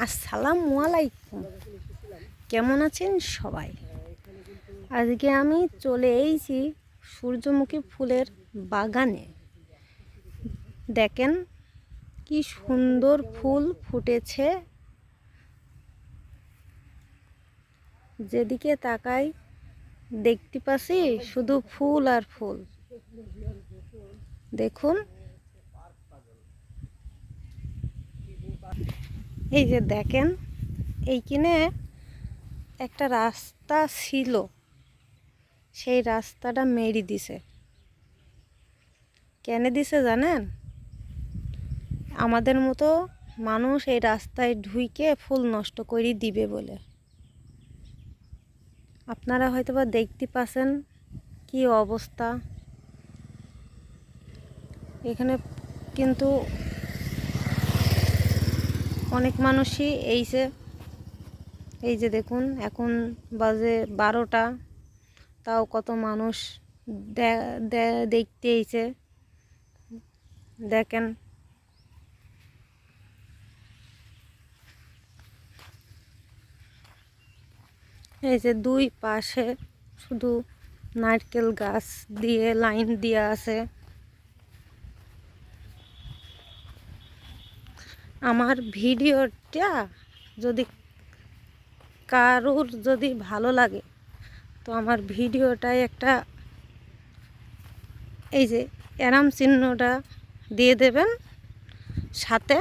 আসসালামু আলাইকুম। কেমন আছেন সবাই? আজকে আমি চলে এসেছি সূর্যমুখী ফুলের বাগানে। দেখেন কি সুন্দর ফুল ফুটেছে। যেদিকে তাকাই দেখতে পাচ্ছি শুধু ফুল আর ফুল। দেখুন। এই যে দেখেন, এইখানে একটা রাস্তা ছিল। সেই রাস্তাটা মেরি দিছে। কেন দিছে জানেন? আমাদের মতো মানুষ এই রাস্তায় ঢুইকে ফুল নষ্ট করে দিবে বলে। আপনারা হয়তো বা দেখতে পাচ্ছেন কি অবস্থা। এখানে কিন্তু অনেক মানুষই এই যে এই যে দেখুন, এখন বাজে বারোটা। তাও কত মানুষ দেখতে এইছে দেখেন। এই যে দুই পাশে শুধু নারকেল গাছ দিয়ে লাইন দেওয়া আছে। আমার ভিডিওটা যদি কারুর যদি ভালো লাগে, তো আমার ভিডিওটায় একটা এই যে এরাম চিহ্নটা দিয়ে দেবেন, সাথে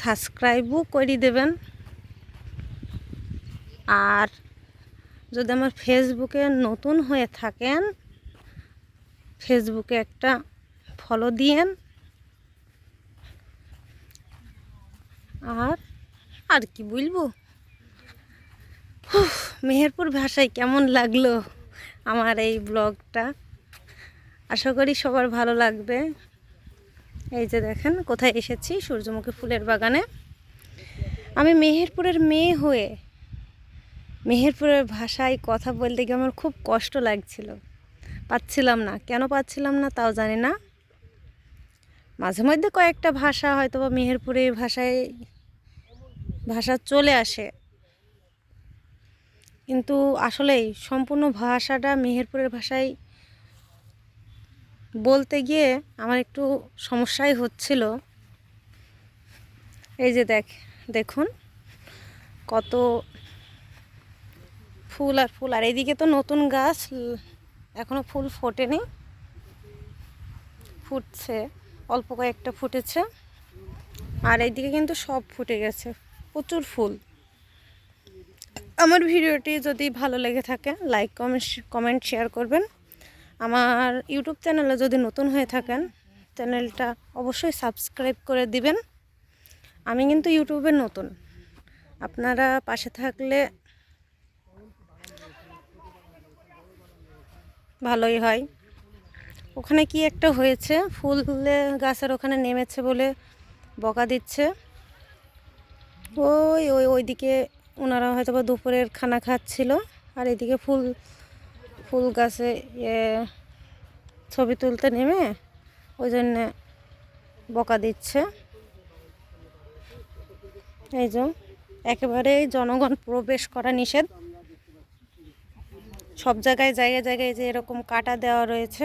সাবস্ক্রাইবও করে দেবেন। আর যদি আমার ফেসবুকে নতুন হয়ে থাকেন, ফেসবুকে একটা ফলো দিয়েন। আর আর কি বলব? মেহেরপুর ভাষায় কেমন লাগল আমার এই ব্লগটা? আশা করি সবার ভালো লাগবে। এই যে দেখেন, কোথায় এসেছি? সূর্যমুখী ফুলের বাগানে। আমি মেহেরপুরের মেয়ে হয়ে মেহেরপুরের ভাষায় কথা বলতে গিয়ে আমার খুব কষ্ট লাগছিল। পাচ্ছিলাম না। কেন পাচ্ছিলাম না তাও জানি না। মাঝে মধ্যে কয়েকটা ভাষা হয়তো বা মেহেরপুরে ভাষায় ভাষা চলে আসে। কিন্তু আসলেই সম্পূর্ণ ভাষাটা মেহেরপুরের ভাষায় বলতে গিয়ে আমার একটু সমস্যাই হচ্ছিল। এই যে দেখ, দেখুন কত ফুল আর ফুল। আর এইদিকে তো নতুন গাছ ল- এখনও ফুল ফোটেনি, ফুটছে। অল্প কয়েকটা ফুটেছে। আর এইদিকে কিন্তু সব ফুটে গেছে, প্রচুর ফুল। আমার ভিডিওটি যদি ভালো লেগে থাকে লাইক কমেন্ট কমেন্ট শেয়ার করবেন। আমার ইউটিউব চ্যানেলে যদি নতুন হয়ে থাকেন, চ্যানেলটা অবশ্যই সাবস্ক্রাইব করে দিবেন। আমি কিন্তু ইউটিউবে নতুন। আপনারা পাশে থাকলে ভালোই হয়। ওখানে কি একটা হয়েছে? ফুল গাছের ওখানে নেমেছে বলে বকা দিচ্ছে। ওই ওই, ওইদিকে ওনারা হয়তো বা দুপুরের খানা খাচ্ছিল। আর এদিকে ফুল ফুল গাছে এ ছবি তুলতে নেমে ওই জন্যে বকা দিচ্ছে। এই যে একেবারে জনগণ প্রবেশ করা নিষেধ। সব জায়গায় জায়গায় জায়গায় যে এরকম কাটা দেওয়া রয়েছে।